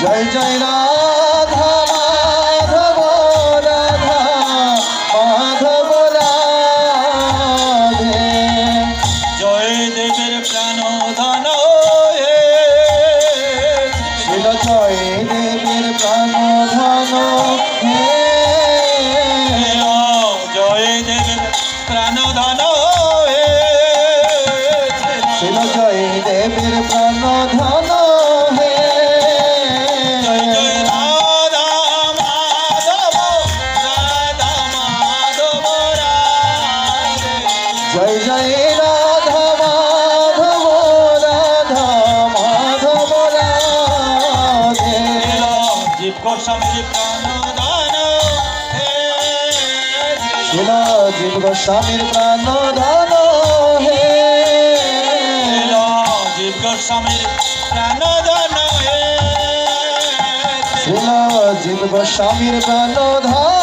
জয় জয় রাধা মাধব রাধা মাধব রাধে। জয় দেবের প্রাণ ধন জয় দেবীর প্রাণ ধন হে জীব গোস্বামীর প্রাণ দান হে জীব গোস্বামীর প্রাণ ধন হে জীব গোস্বামীর প্রাণ ধন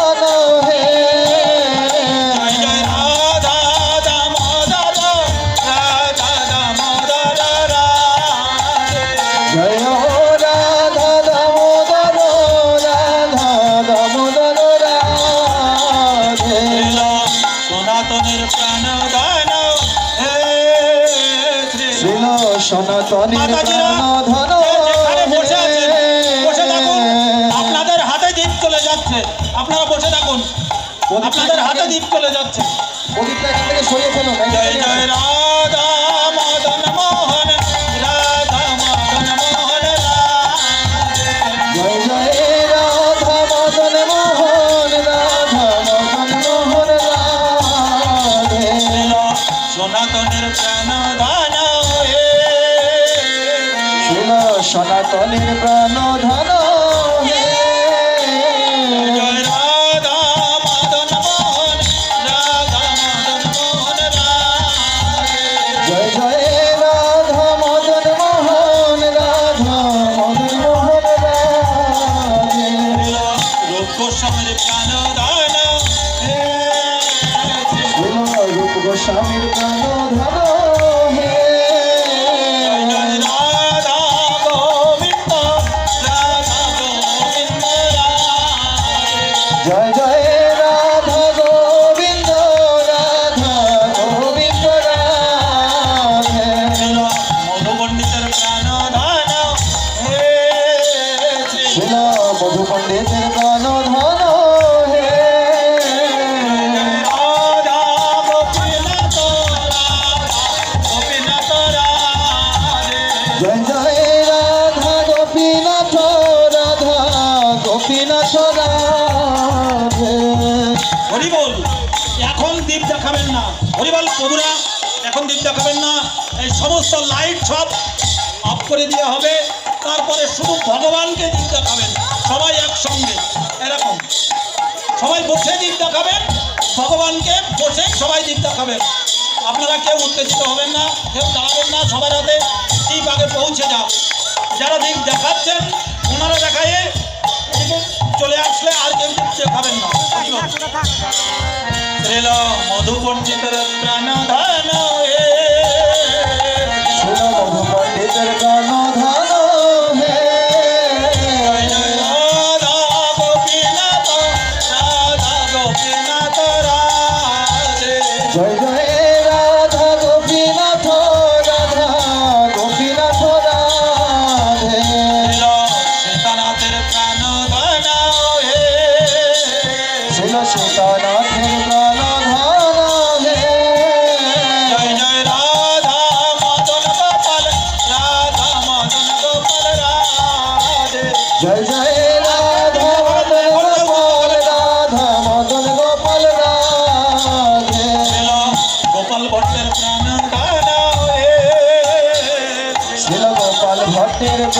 আপনাদের হাতে দ্বীপ চলে যাচ্ছে। আপনারা বসে থাকুন। আপনাদের হাতে দ্বীপ চলে যাচ্ছে। থেকে সরিয়ে ফেলুন। জয় জয় রাধা সনাতনীর প্রাণ ধন গোপীনাথ রাধে হরিবল, এখন দ্বীপ দেখাবেন না। হরিবল, প্রভুরা, এখন দ্বীপ দেখাবেন না। এই সমস্ত লাইট সব অফ করে দেওয়া হবে। তারপরে শুধু ভগবানকে দ্বীপ দেখাবেন। সবাই একসঙ্গে। এরকম। সবাই বসে দ্বীপ দেখাবেন। ভগবানকে বসে সবাই দ্বীপ দেখাবেন। আপনারা কেউ উত্তেজিত হবেন না, কেউ দাঁড়াবেন না সবার হাতে। দ্বীপ আগে পৌঁছে যাও যারা দ্বীপ দেখাচ্ছেন, ওনারা দেখায় চলে আসলে আর কেউ কিচ্ছু খাবেন না। শ্রীল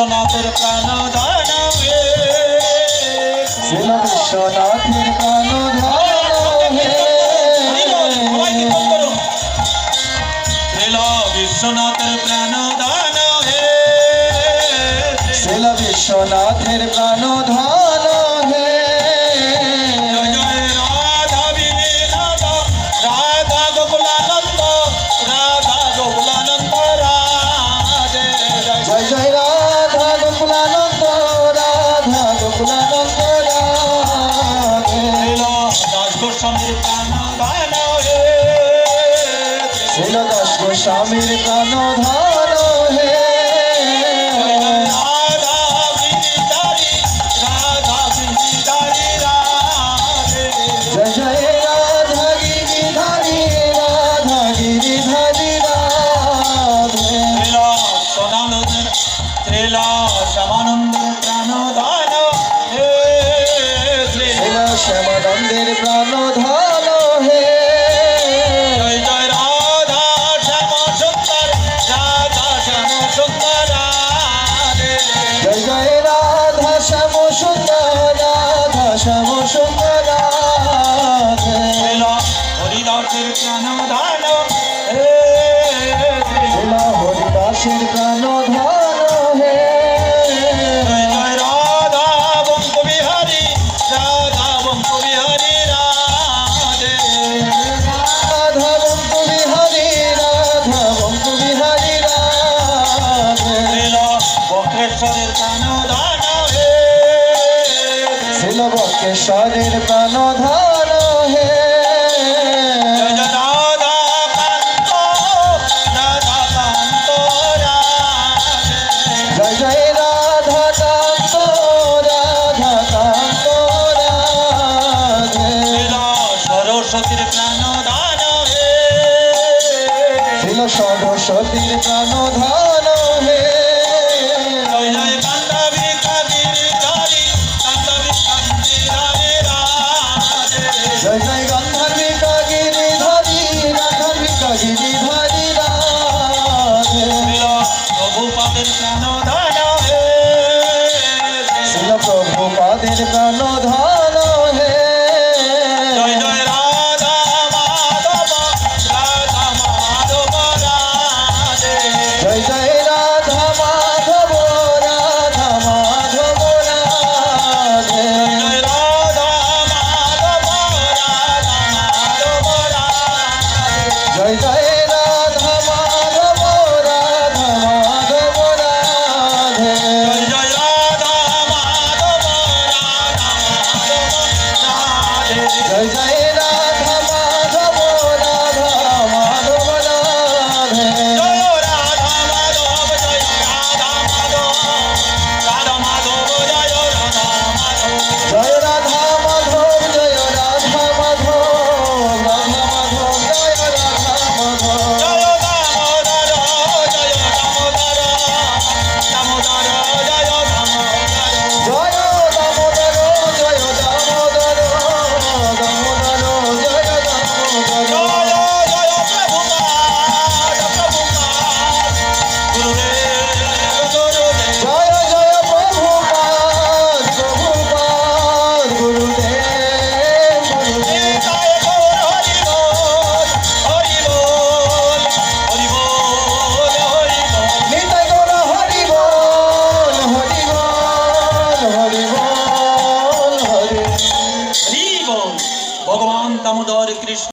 বিশ্বনাথের প্রাণ দানবে বিশ্বনাথের প্রাণ বিশ্বনাথের প্রাণ দান হে বিশ্বনাথের প্রাণ ধন মানুষের গান ধরো হে রাধা বঙ্গ বিহারী রাধা বঙ্গ বিহারী রাধে। রাধা বঙ্গ বিহারী রাধা বঙ্গ বিহারী রাধে। বক্রেশ্বরের গান ধরো হে। শিল বক্রেশ্বরের গান ধরো সতীর কানধা